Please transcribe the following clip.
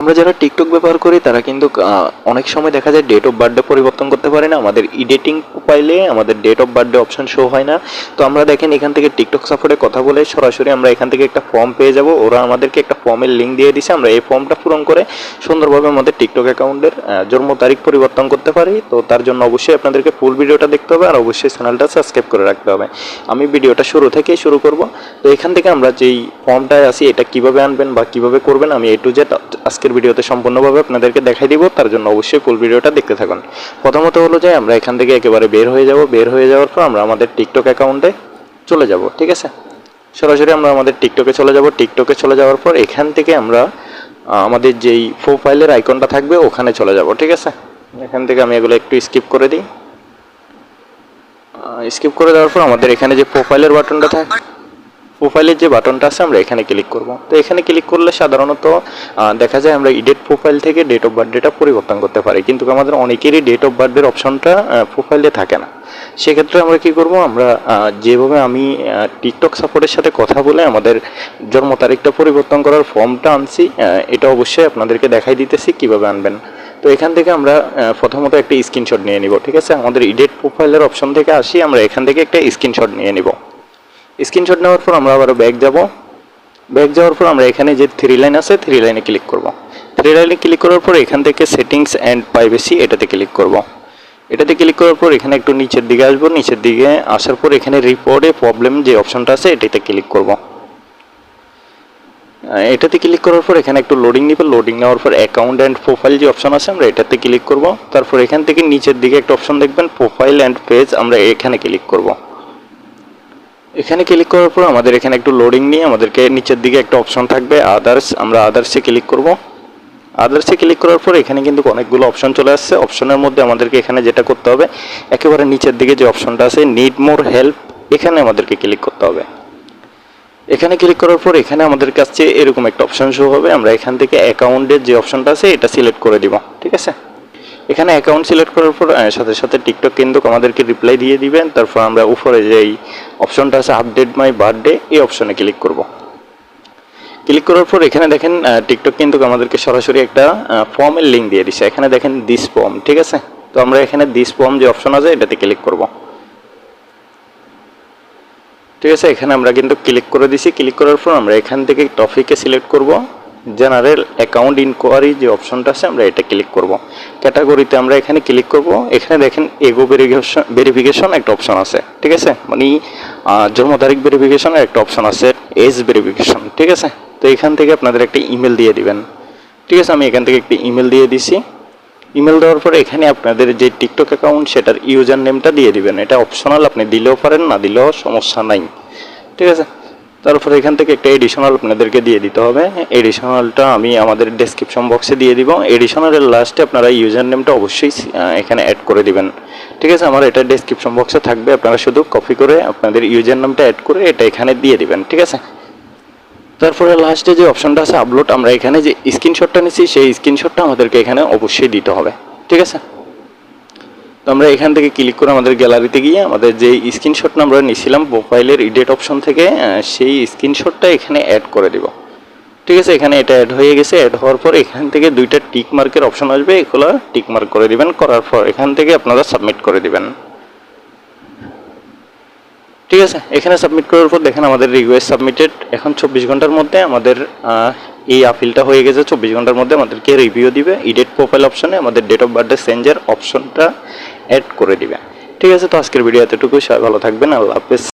আমরা যারা টিকটক ব্যবহার করি, তারা কিন্তু অনেক সময় দেখা যায় ডেট অফ বার্থডে পরিবর্তন করতে পারে না। আমাদের ইডিটিং প্রোফাইলে আমাদের date of birthday option show হয় না। তো আমরা দেখেন, এখান থেকে টিকটক সাপোর্টে কথা বলে সরাসরি আমরা এখান থেকে একটা ফর্ম পেয়ে যাব। ওরা আমাদেরকে একটা ফর্মের লিঙ্ক দিয়ে দিছে। আমরা এই ফর্মটা পূরণ করে সুন্দরভাবে আমাদের টিকটক অ্যাকাউন্টের জন্ম তারিখ পরিবর্তন করতে পারি। তো তার জন্য অবশ্যই আপনাদেরকে ফুল ভিডিওটা দেখতে হবে আর অবশ্যই চ্যানেলটা সাবস্ক্রাইব করে রাখতে হবে। আমি ভিডিওটা শুরু থেকেই শুরু করব। তো এখান থেকে আমরা যেই ফর্মটায় আছি, এটা কীভাবে আনবেন বা কীভাবে করবেন, আমি এ টু জেড আজকের ভিডিওতে সম্পূর্ণভাবে আপনাদেরকে দেখাই দিব, তার জন্য অবশ্যই ফুল ভিডিওটা দেখতে থাকুন। প্রথমত হলো যে, আমরা এখান থেকে একেবারে বের হয়ে যাব। বের হয়ে যাওয়ার পর আমরা আমাদের টিকটক অ্যাকাউন্টে চলে যাব, ঠিক আছে? সরাসরি আমরা আমাদের টিকটকে চলে যাব। টিকটকে চলে যাওয়ার পর এখান থেকে আমরা আমাদের যেই প্রোফাইলের আইকনটা থাকবে, ওখানে চলে যাব, ঠিক আছে? এখান থেকে আমি এগুলো একটু স্কিপ করে দিই। স্কিপ করে দেওয়ার পর আমাদের এখানে যে প্রোফাইলের বাটনটা থাকে প্রোফাইলের যে বাটনটা আছে, আমরা এখানে ক্লিক করব। তো এখানে ক্লিক করলে সাধারণত দেখা যায় আমরা এডিট প্রোফাইল থেকে ডেট অফ বার্থডেটা পরিবর্তন করতে পারি। কিন্তু আমাদের অনেকেরই ডেট অফ বার্থডের অপশনটা প্রোফাইলে থাকে না। সেক্ষেত্রে আমরা কি করব? আমরা যেভাবে আমি টিকটক সাপোর্টের সাথে কথা বলে আমাদের জন্ম তারিখটা পরিবর্তন করার ফর্মটা আনছি এটা অবশ্যই আপনাদেরকে দেখাই দিতেছি কীভাবে আনবেন। তো এখান থেকে আমরা প্রথমত একটা স্ক্রিনশট নিয়ে নিব, ঠিক আছে? আমাদের এডিট প্রোফাইলের অপশন থেকে আসি, আমরা এখান থেকে একটা স্ক্রিনশট নিয়ে নিব। স্ক্রিনশট নেওয়ার পর আমরা আবার ব্যাক যাব। ব্যাক যাওয়ার পর আমরা এখানে যে থ্রি লাইন আছে থ্রি লাইনে ক্লিক করব। থ্রি লাইনে ক্লিক করার পর এখান থেকে সেটিংস অ্যান্ড প্রাইভেসি এটাতে ক্লিক করব। এটাতে ক্লিক করার পর এখানে একটু নিচের দিকে আসব। নিচের দিকে আসার পর এখানে রিপোর্টে প্রবলেম যে অপশনটা আছে, এটাতে ক্লিক করব। এটাতে ক্লিক করার পর এখানে একটু লোডিং নিবে। লোডিং নেওয়ার পর অ্যাকাউন্ট অ্যান্ড প্রোফাইল যে অপশন আছে, আমরা এটাতে ক্লিক করব। তারপর এখান থেকে নিচের দিকে একটা অপশন দেখবেন প্রোফাইল অ্যান্ড পেজ আমরা এখানে ক্লিক করব। এখানে ক্লিক করার পর আমাদের এখানে একটু লোডিং নিয়ে আমাদেরকে নিচের দিকে একটা অপশন থাকবে আদার্স আমরা আদার্সে ক্লিক করব। আদার্সে ক্লিক করার পর এখানে কিন্তু অনেকগুলো অপশন চলে আসছে। অপশনের মধ্যে আমাদেরকে এখানে যেটা করতে হবে, একেবারে নিচের দিকে যে অপশনটা আছে নিড মোর হেল্প এখানে আমাদেরকে ক্লিক করতে হবে। এখানে ক্লিক করার পর এখানে আমাদের কাছে এরকম একটা অপশন শো হবে। আমরা এখান থেকে অ্যাকাউন্টের যে অপশনটা আছে, এটা সিলেক্ট করে দিব। ঠিক আছে? এখানে অ্যাকাউন্ট সিলেক্ট করার পর সাথে সাথে টিকটক কিন্তু আমাদেরকে রিপ্লাই দিয়ে দিবেন। তারপর আমরা উপরে যে এই অপশনটা আছে আপডেট মাই বার্থডে এই অপশনে ক্লিক করব। ক্লিক করার পর এখানে দেখেন টিকটক কিন্তু আমাদেরকে সরাসরি একটা ফর্মের লিঙ্ক দিয়ে দিচ্ছে এখানে দেখেন দিস ফর্ম ঠিক আছে? তো আমরা এখানে দিস ফর্ম যে অপশন আছে, এটাতে ক্লিক করব। ঠিক আছে? এখানে আমরা কিন্তু ক্লিক করে দিছি। ক্লিক করার পর আমরা এখান থেকে টপিকে সিলেক্ট করব। জেনারেল অ্যাকাউন্ট ইনকোয়ারি যে অপশনটা আছে, আমরা এটা ক্লিক করব। ক্যাটাগরিতে আমরা এখানে ক্লিক করব। এখানে দেখেন এগো ভেরিফিকেশন ভেরিফিকেশন একটা অপশন আছে, ঠিক আছে? মানে জন্ম তারিখ ভেরিফিকেশনের একটা অপশন আছে এজ ভেরিফিকেশন ঠিক আছে? তো এখান থেকে আপনাদের একটা ইমেল দিয়ে দিবেন। ঠিক আছে? আমি এখান থেকে একটি ইমেল দিয়ে দিছি। ইমেল দেওয়ার পরে এখানে আপনাদের যে টিকটক অ্যাকাউন্ট সেটার ইউজার নেমটা দিয়ে দিবেন। এটা অপশনাল আপনি দিলেও পারেন, না দিলেও সমস্যা নাই। ঠিক আছে? তারপরে এখান থেকে একটা এডিশনাল আপনাদেরকে দিয়ে দিতে হবে। এডিশনালটা আমি আমাদের ডেসক্রিপশন বক্সে দিয়ে দিব। এডিশনালের লাস্টে আপনারা ইউজার নেমটা অবশ্যই এখানে অ্যাড করে দিবেন। ঠিক আছে? আমার এটা ডেসক্রিপশন বক্সে থাকবে। আপনারা শুধু কপি করে আপনাদের ইউজার নামটা অ্যাড করে এটা এখানে দিয়ে দিবেন। ঠিক আছে? তারপরে লাস্টে যে অপশনটা আছে আপলোড আমরা এখানে যে স্ক্রিনশটটা নিচ্ছি সেই স্ক্রিনশটটা আমাদেরকে এখানে অবশ্যই দিতে হবে। ঠিক আছে? তো আমরা এখান থেকে ক্লিক করে আমাদের গ্যালারিতে গিয়ে আমাদের যে স্ক্রিনশটটা আমরা নিয়েছিলাম প্রোফাইলের ইডেট অপশন থেকে সেই স্ক্রিনশটটা এখানে অ্যাড করে দিব। ঠিক আছে? এখানে এটা অ্যাড হয়ে গেছে। অ্যাড হওয়ার পর এখান থেকে দুইটা টিক মার্কের অপশন আসবে। এগুলো টিক মার্ক করে দিবেন। করার পর এখান থেকে আপনারা সাবমিট করে দিবেন। ঠিক আছে? এখানে সাবমিট করার পর দেখেন আমাদের রিকোয়েস্ট সাবমিটেড এখন চব্বিশ ঘণ্টার মধ্যে আমাদের এই আপিলটা হয়ে গেছে চব্বিশ ঘণ্টার মধ্যে আমাদেরকে রিভিউ দিবে ইডেট প্রোফাইল অপশনে আমাদের ডেট অফ বার্থডে চেঞ্জের অপশনটা অ্যাড করে দিবে। ঠিক আছে, তো আজকের ভিডিও এতটুকু সবাই ভালো থাকবেন। আল্লাহ হাফেজ।